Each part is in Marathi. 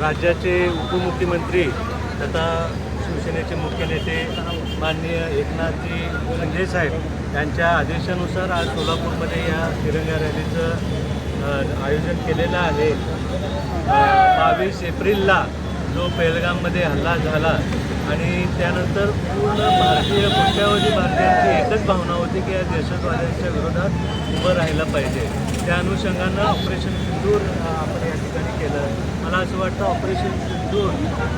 राज्याचे उपमुख्यमंत्री तथा शिवसेनेचे मुख्य नेते माननीय एकनाथजी शिंदे साहेब यांच्या आदेशानुसार आज सोलापूरमध्ये या तिरंगा रॅलीचं आयोजन केलेलं आहे. बावीस एप्रिलला जो पेलगाममध्ये हल्ला झाला आणि त्यानंतर पूर्ण भारतीय कोट्यावधी भारतीयांची एकच भावना होती की या दहशतवाद्यांच्या विरोधात उभं राहायला पाहिजे. त्या अनुषंगानं ऑपरेशन सिंदूर आपण या ठिकाणी केलं. मला असं वाटतं ऑपरेशन सिंदूर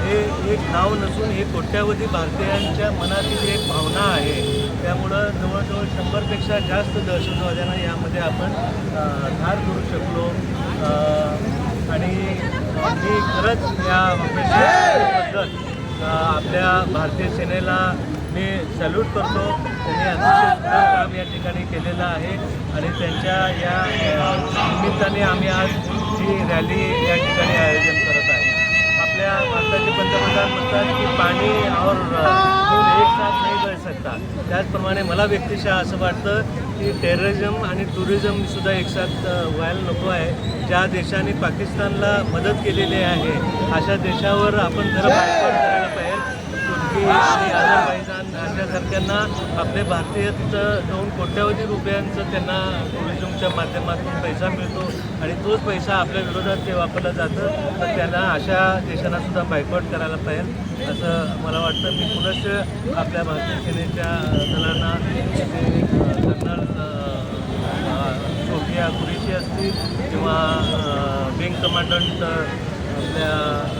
हे एक नाव नसून हे कोट्यावधी भारतीयांच्या मनातील एक भावना आहे. त्यामुळं जवळजवळ शंभरपेक्षा जास्त दहशतवाद्यांना यामध्ये आपण धार ठार करू शकलो. आणि मी खरंच या ऑपरेशनबद्दल आपल्या भारतीय सेनेला मी सॅल्यूट करतो. त्यांनी अतिशय सुंदर काम या ठिकाणी केलेलं आहे आणि त्यांच्या या निमित्ताने आम्ही आज ही रॅली या ठिकाणी आयोजन करत आहे. आपल्या भारताचे पंतप्रधान म्हणतात की पाणी और एक साथ नाही बह सकता त्याचप्रमाणे मला व्यक्तिशः असं वाटतं की टेररिझम आणि टुरिझम सुद्धा एक साथ व्हायला नको आहे. ज्या देशाने पाकिस्तानला मदत केलेली आहे अशा देशावर आपण जर बायकॉट करायला तुर्की आणि अझरबैजान अशासारख्यांना आपले भारतीय दोन कोट्यावधी रुपयांचं त्यांना टुरिझमच्या माध्यमातून पैसा मिळतो आणि तोच पैसा आपल्या विरोधात ते वापरलं जातं तर त्यांना अशा देशांना सुद्धा बायकॉट करायला पाहिजे असं मला वाटतं. मी पुनश्च आपल्या भारतीय सेनेच्या दलांना ते कर्नल सोफिया कुरेशी असतील किंवा विंग कमांडंट आपल्या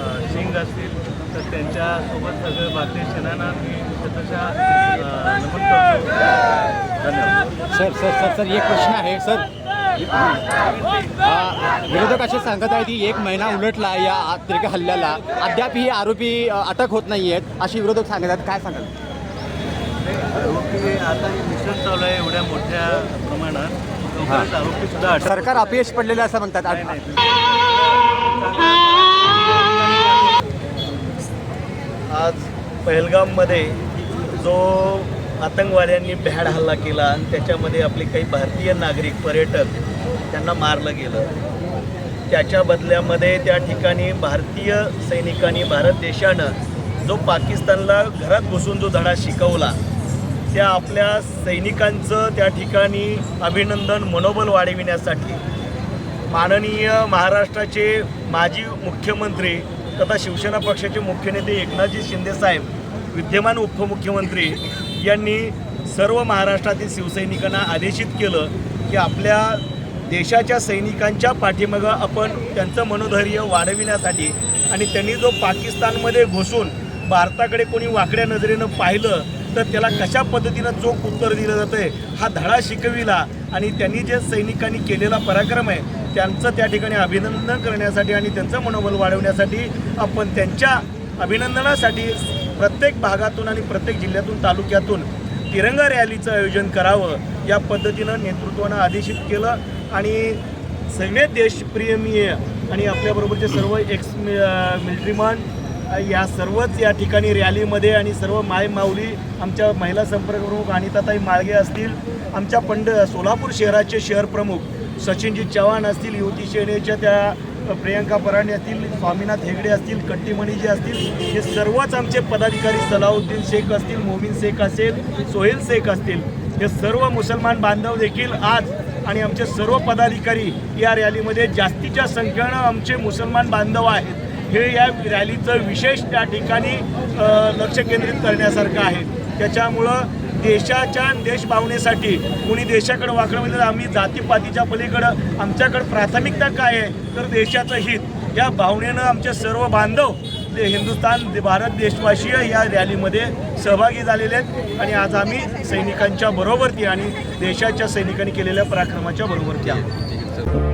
अ, सिंग असतील तर त्यांच्यासोबत सगळं भारतीय सेनांना मी शतशः अ, नमन करतो. धन्यवाद. सर सर सर सर एक प्रश्न आहे सर. विरोधक असे सांगत आहेत की एक महिना उलटला या तिरक्या हल्ल्याला. अद्याप ही आरोपी अटक होत नाही आहेत अशी विरोधक सांगत आहेत. काय सांगाल? आरोपी आता हे मिश्रण चालू आहे एवढ्या मोठ्या प्रमाणात. आरोपी सुद्धा सरकार अपयश पडलेलं असं म्हणतात. आज पहलगाममध्ये जो आतंकवाद्यांनी भ्याड हल्ला केला आणि त्याच्यामध्ये आपले काही भारतीय नागरिक पर्यटक त्यांना मारलं गेलं. त्याच्या बदल्यामध्ये त्या ठिकाणी भारतीय सैनिकांनी भारत देशानं जो पाकिस्तानला घरात घुसून जो धडा शिकवला त्या आपल्या सैनिकांचं त्या ठिकाणी अभिनंदन मनोबल वाढविण्यासाठी माननीय महाराष्ट्राचे माजी मुख्यमंत्री तथा शिवसेना पक्षाचे मुख्य नेते एकनाथजी शिंदेसाहेब विद्यमान उपमुख्यमंत्री यांनी सर्व महाराष्ट्रातील शिवसैनिकांना आदेशित केलं की आपल्या देशाच्या सैनिकांच्या पाठीमागं आपण त्यांचं मनोधैर्य वाढविण्यासाठी आणि त्यांनी जो पाकिस्तानमध्ये घुसून भारताकडे कोणी वाकड्या नजरेनं पाहिलं तर त्याला कशा पद्धतीनं चोख उत्तर दिलं जातं आहे हा धडा शिकविला आणि त्यांनी जे सैनिकांनी केलेला पराक्रम आहे त्यांचं त्या ठिकाणी अभिनंदन करण्यासाठी आणि त्यांचं मनोबल वाढवण्यासाठी आपण त्यांच्या अभिनंदनासाठी प्रत्येक भागातून आणि प्रत्येक जिल्ह्यातून तालुक्यातून तिरंगा रॅलीचं आयोजन करावं या पद्धतीनं नेतृत्वानं आदेशित केलं आणि सगळे देशप्रियमीय आणि आपल्याबरोबरचे सर्व एक्स मिलिटरीमन या सर्वच या ठिकाणी रॅलीमध्ये आणि सर्व माय माऊली आमच्या महिला संपर्क प्रमुख अनिताताई माळगे असतील आमच्या पंड सोलापूर शहराचे शहर प्रमुख सचिनजी चव्हाण असतील युवती सेनेच्या त्या प्रियंका परांडे असतील स्वामीनाथ हेगडे असतील कट्टीमणीजी असतील हे सर्वच आमचे पदाधिकारी सलाउद्दीन शेख असतील मोमीन शेख असेल सोहेल शेख असतील हे सर्व मुसलमान बांधव देखील आज आणि आमचे सर्व पदाधिकारी या रॅलीमध्ये जास्तीच्या संख्येनं आमचे मुसलमान बांधव आहेत. हे या रॅलीचं विशेष त्या ठिकाणी लक्ष केंद्रित करण्यासारखं आहे. त्याच्यामुळं देशाच्या देशभावनेसाठी कोणी देशाकडे वाकडं म्हणजे आम्ही जातीपातीच्या पलीकडं आमच्याकडं प्राथमिकता काय आहे? तर देशाचं हित. या भावनेनं आमचे सर्व बांधव ते हिंदुस्थान भारत देशवासीय या रॅलीमध्ये सहभागी झालेले आहेत. आणि आज आम्ही सैनिकांच्या बरोबरती आणि देशाच्या सैनिकांनी केलेल्या पराक्रमाच्या बरोबरती आहोत.